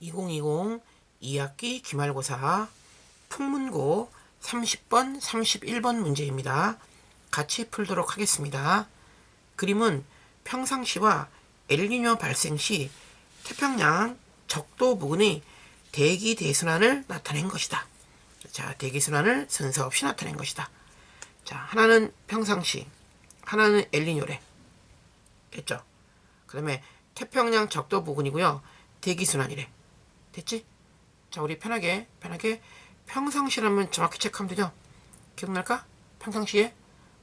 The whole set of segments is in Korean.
2020 2학기 기말고사 풍문고 30번, 31번 문제입니다. 같이 풀도록 하겠습니다. 그림은 평상시와 엘니뇨 발생 시 태평양 적도 부근의 대기 대순환을 나타낸 것이다. 자, 대기 순환을 순서 없이 나타낸 것이다. 자, 하나는 평상시, 하나는 엘니뇨래. 됐죠? 그 다음에 태평양 적도 부근이고요. 대기 순환이래. 됐지? 자, 우리 편하게, 편하게 평상시라면 정확히 체크하면 되죠? 기억날까? 평상시에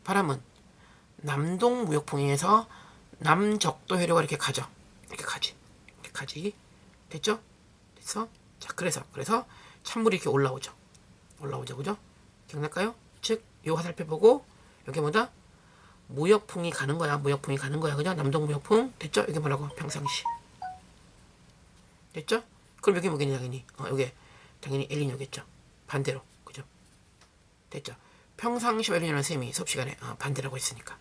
바람은 남동 무역풍에서 남적도 해류가 이렇게 가죠. 이렇게 가지. 이렇게 가지. 됐죠? 됐어? 자, 그래서, 그래서 찬물이 이렇게 올라오죠. 올라오죠. 그죠? 기억날까요? 즉, 요 화살표 보고, 여기 뭐다? 무역풍이 가는 거야. 무역풍이 가는 거야. 그죠? 남동 무역풍. 됐죠? 이게 뭐라고? 평상시. 됐죠? 그럼 여기 뭐겠니, 당연히? 어, 여기 당연히 엘리뇨겠죠. 반대로. 그죠? 됐죠? 평상시 엘리뇨는 쌤이 수업 시간에 어, 반대라고 했으니까.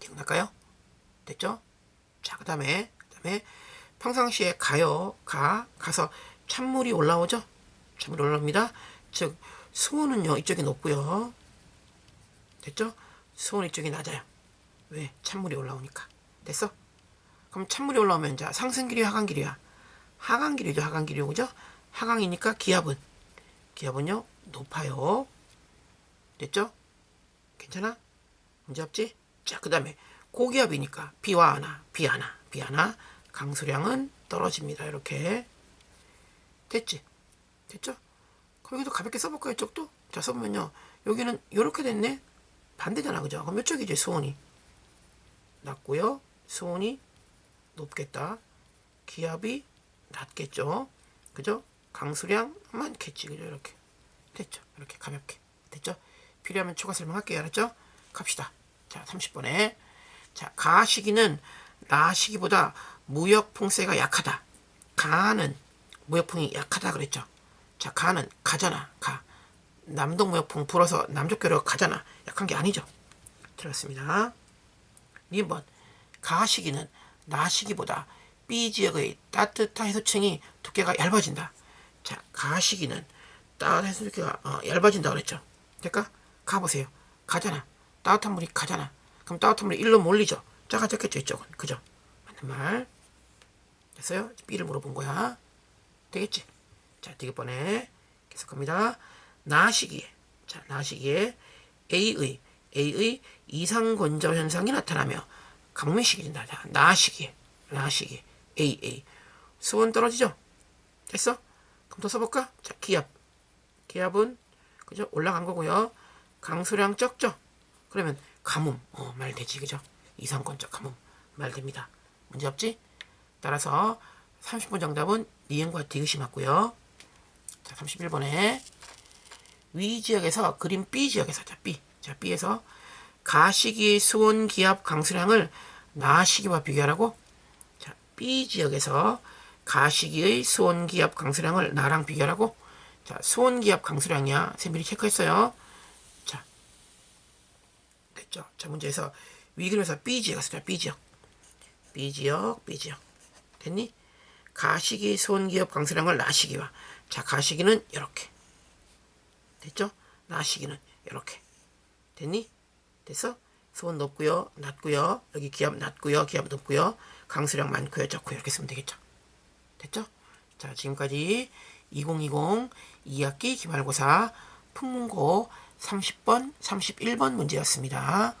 기억날까요? 됐죠? 자, 그 다음에, 그 다음에 평상시에 가요. 가. 가서 찬물이 올라오죠? 찬물이 올라옵니다. 즉, 수온은요, 이쪽이 높고요. 됐죠? 수온 이쪽이 낮아요. 왜? 찬물이 올라오니까. 됐어? 그럼 찬물이 올라오면 자 상승기류야 하강기류야? 하강기류죠 하강기류 그죠? 하강이니까 기압은 기압은요 높아요. 됐죠? 괜찮아? 문제 없지? 자 그 다음에 고기압이니까 비와 하나 비 하나 비 하나 강수량은 떨어집니다. 이렇게 됐지? 됐죠? 그럼 여기도 가볍게 써볼까요? 이쪽도? 자 써보면요 여기는 이렇게 됐네 반대잖아 그죠? 그럼 이쪽이지 수온이 낮고요 수온이 높겠다 기압이 낮겠죠? 그죠? 강수량 많겠지 그죠? 이렇게. 됐죠? 이렇게 가볍게. 됐죠? 필요하면 추가 설명할게요. 알았죠? 갑시다. 자 30번에. 자 가시기는 나시기보다 무역풍세가 약하다. 가는 무역풍이 약하다 그랬죠? 자 가는 가잖아. 가. 남동 무역풍 불어서 남쪽 교류가 가잖아. 약한 게 아니죠? 들었습니다. 2번. 가시기는 나시기보다 B 지역의 따뜻한 해수층이 두께가 얇아진다. 자, 가 시기는 따뜻한 해수층이 어, 얇아진다 그랬죠. 될까? 가보세요. 가잖아. 따뜻한 물이 가잖아. 그럼 따뜻한 물이 일로 몰리죠. 작아졌겠죠, 이쪽은. 그죠? 맞는 말. 됐어요? B를 물어본 거야. 되겠지? 자, 되게 뻔해. 계속 갑니다. 나 시기에. 자, 나 시기에 A의, A의 이상 건조 현상이 나타나며 강매식이 된다. 자, 나 시기에. 나 시기에. A, A. 수온 떨어지죠? 됐어? 그럼 더 써볼까? 자, 기압. 기압은, 그죠? 올라간 거고요. 강수량 적죠? 그러면 가뭄. 어, 말 되지, 그죠? 이상권적 가뭄. 말 됩니다. 문제 없지? 따라서 30번 정답은 니은과 디귿이 맞고요. 자, 31번에 위 지역에서 그림 B 지역에서 자, B. 자, B에서 가시기 수온 기압 강수량을 나시기와 비교하라고 자, B 지역에서 가시기의 수온 기압 강수량을 나랑 비교하라고 자, 수온 기압 강수량이야. 쌤미리 체크했어요. 자, 됐죠? 자, 문제에서 위 그림에서 B 지역에서 자, B 지역. B 지역, B 지역. 됐니? 가시기 수온 기압 강수량을 나시기와 자, 가시기는 이렇게. 됐죠? 나시기는 이렇게. 됐니? 됐어? 수온 높고요, 낮고요. 여기 기압 낮고요, 기압 높고요. 강수량 많고요, 적고요. 이렇게 쓰면 되겠죠? 됐죠? 자, 지금까지 2020 2학기 기말고사 풍문고 30번, 31번 문제였습니다.